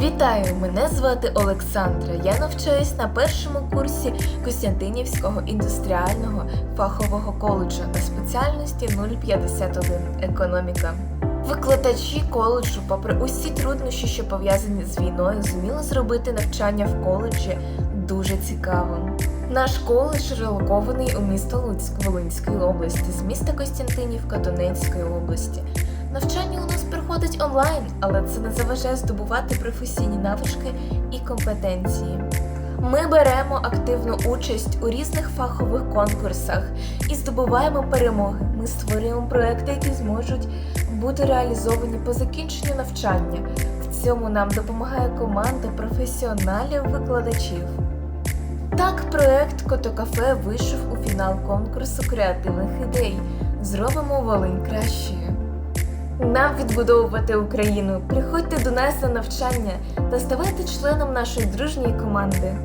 Вітаю! Мене звати Олександра. Я навчаюсь на першому курсі Костянтинівського індустріального фахового коледжу на спеціальності 051 економіка. Викладачі коледжу, попри усі труднощі, що пов'язані з війною, зуміли зробити навчання в коледжі дуже цікавим. Наш коледж релокований у місто Луцьк Волинської області з міста Костянтинівка Донецької області. Навчання у нас проходить онлайн, але це не заважає здобувати професійні навички і компетенції. Ми беремо активну участь у різних фахових конкурсах і здобуваємо перемоги. Ми створюємо проекти, які зможуть бути реалізовані по закінченню навчання. В цьому нам допомагає команда професіоналів-викладачів. Так, проект Котокафе вийшов у фінал конкурсу креативних ідей. Зробимо Волинь кращою. Нам відбудовувати Україну. Приходьте до нас на навчання та ставайте членом нашої дружньої команди.